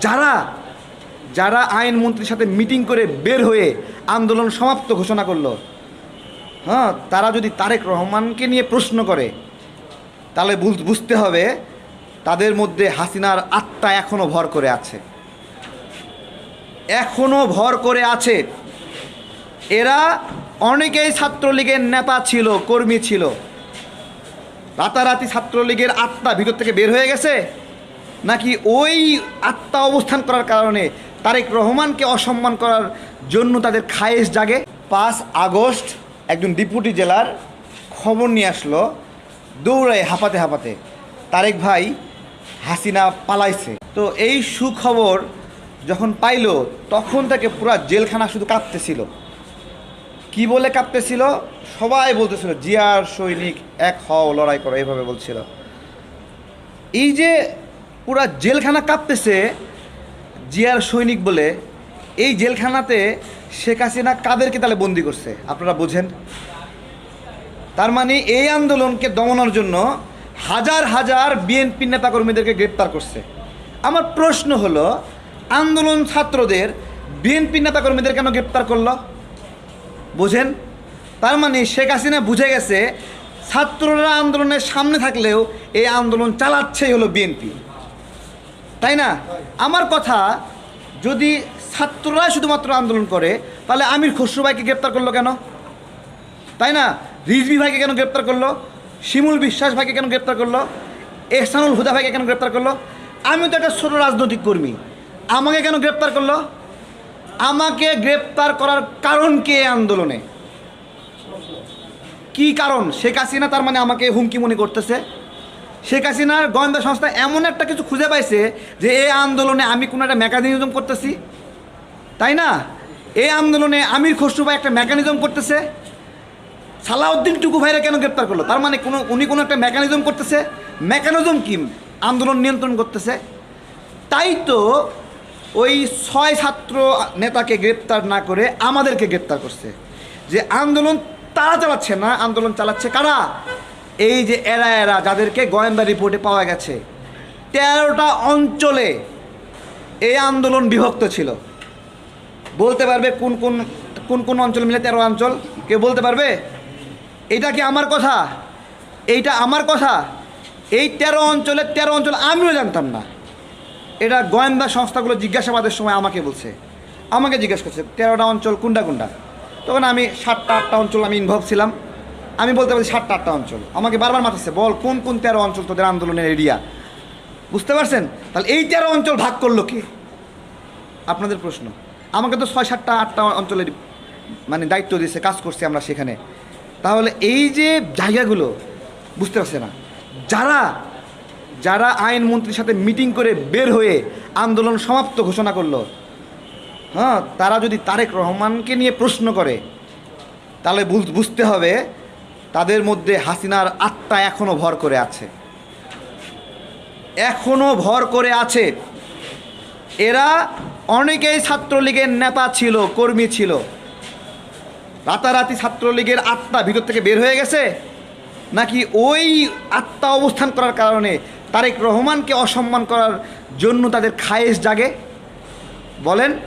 যারা যারা আইনমন্ত্রীর সাথে মিটিং করে বের হয়ে আন্দোলন সমাপ্ত ঘোষণা করল হ্যাঁ তারা যদি তারেক রহমানকে নিয়ে প্রশ্ন করে, তাহলে বুঝতে হবে তাদের মধ্যে হাসিনার আত্মা এখনও ভর করে আছে। এখনও ভর করে আছে। এরা অনেকেই ছাত্রলীগের নেতা ছিল, কর্মী ছিল। রাতারাতি ছাত্রলীগের আত্মা ভিতর থেকে বের হয়ে গেছে। নাকি ওই আত্মা অবস্থান করার কারণে তারেক রহমানকে অসম্মান করার জন্য তাদের খায়েশ জাগে? পাঁচ আগস্ট একজন ডিপুটি জেলার খবর নিয়ে আসলো, দৌড়ায় হাঁপাতে হাঁপাতে। তারেক ভাই হাসিনা পালাইছে। তো এই সুখবর যখন পাইলো, তখন তাকে পুরা জেলখানা শুধু কাঁপতেছিল। কি বলে কাঁপতেছিল? সবাই বলতেছিল, জিয়ার সৈনিক এক হও, লড়াই করো। এইভাবে বলছিল। এই যে পুরা জেলখানা কাঁপতেছে জিয়ার সৈনিক বলে। এই জেলখানাতে শেখ হাসিনা কাদেরকে তাহলে বন্দি করছে? আপনারা বোঝেন। তার মানে এই আন্দোলনকে দমনের জন্য হাজার হাজার বিএনপি নেতাকর্মীদেরকে গ্রেপ্তার করছে। আমার প্রশ্ন হলো, আন্দোলন ছাত্রদের বিএনপি নেতাকর্মীদের কেন গ্রেপ্তার করল? বোঝেন? তার মানে শেখ হাসিনা বুঝে গেছে, ছাত্ররা আন্দোলনের সামনে থাকলেও এই আন্দোলন চালাচ্ছেই হলো বিএনপি। তাই না? আমার কথা, যদি ছাত্ররা শুধুমাত্র আন্দোলন করে, তাহলে আমির খসরু ভাইকে গ্রেপ্তার করল কেন? তাই না? রিজবি ভাইকে কেন গ্রেপ্তার করল? শিমুল বিশ্বাস ভাইকে কেন গ্রেপ্তার করল? এহসানুল হুদা ভাইকে কেন গ্রেপ্তার করল? আমি তো একটা ছোট রাজনৈতিক কর্মী। আমাকে কেন গ্রেপ্তার করল? আমাকে গ্রেপ্তার করার কারণ কে আন্দোলনে? কি কারণ? শেখ হাসিনা তার মানে আমাকে হুমকি মনে করতেছে? শেখ হাসিনার গোয়েন্দা সংস্থা এমন একটা কিছু খুঁজে পাইছে যে এই আন্দোলনে আমি কোনো একটা মেকানিজম করতেছি। তাই না? এই আন্দোলনে আমির খসরু ভাই একটা মেকানিজম করতেছে। সালাউদ্দিন টুকু ভাইরা কেন গ্রেপ্তার করল? তার মানে কোনো, উনি কোনো একটা মেকানিজম করতেছে। মেকানিজম কি? আন্দোলন নিয়ন্ত্রণ করতেছে। তাই তো ওই ছয় ছাত্র নেতাকে গ্রেপ্তার না করে আমাদেরকে গ্রেপ্তার করছে। যে আন্দোলন তারা চালাচ্ছে না, আন্দোলন চালাচ্ছে কারা? এই যে এরা এরা যাদেরকে গোয়েন্দা রিপোর্টে পাওয়া গেছে, তেরোটা অঞ্চলে এই আন্দোলন বিভক্ত ছিল। বলতে পারবে কোন কোন কোন কোন অঞ্চল মিলে তেরো অঞ্চল? কেউ বলতে পারবে? এটা কি আমার কথা? এইটা আমার কথা? এই তেরো অঞ্চলের তেরো অঞ্চল আমিও জানতাম না। এটা গোয়েন্দা সংস্থাগুলো জিজ্ঞাসাবাদের সময় আমাকে বলছে। আমাকে জিজ্ঞেস করছে, তেরোটা অঞ্চল কোনটা কোনটা? তখন আমি সাতটা, আটটা অঞ্চল আমি ইনভলভ ছিলাম। আমি বলতে পারি সাতটা আটটা অঞ্চল। আমাকে বারবার মাথাচ্ছে বল কোন কোন তেরো অঞ্চল তোদের আন্দোলনের এরিয়া? বুঝতে পারছেন? তাহলে এই তেরো অঞ্চল ভাগ করল কে? আপনাদের প্রশ্ন। আমাকে তো ছয় সাতটা আটটা অঞ্চলের মানে দায়িত্ব দিয়েছে, কাজ করছি আমরা সেখানে। তাহলে এই যে জায়গাগুলো, বুঝতে পারছে না। যারা যারা আইনমন্ত্রীর সাথে মিটিং করে বের হয়ে আন্দোলন সমাপ্ত ঘোষণা করল হ্যাঁ তারা যদি তারেক রহমানকে নিয়ে প্রশ্ন করে, তাহলে বুঝতে হবে তাদের মধ্যে হাসিনার আত্মা এখনও ভর করে আছে। এখনও ভর করে আছে। এরা অনেকেই ছাত্রলীগের নেতা ছিল, কর্মী ছিল। রাতারাতি ছাত্রলীগের আত্মা ভিতর থেকে বের হয়ে গেছে। নাকি ওই আত্মা অবস্থান করার কারণে তারেক রহমানকে অসম্মান করার জন্য তাদের খায়েশ জাগে? বলেন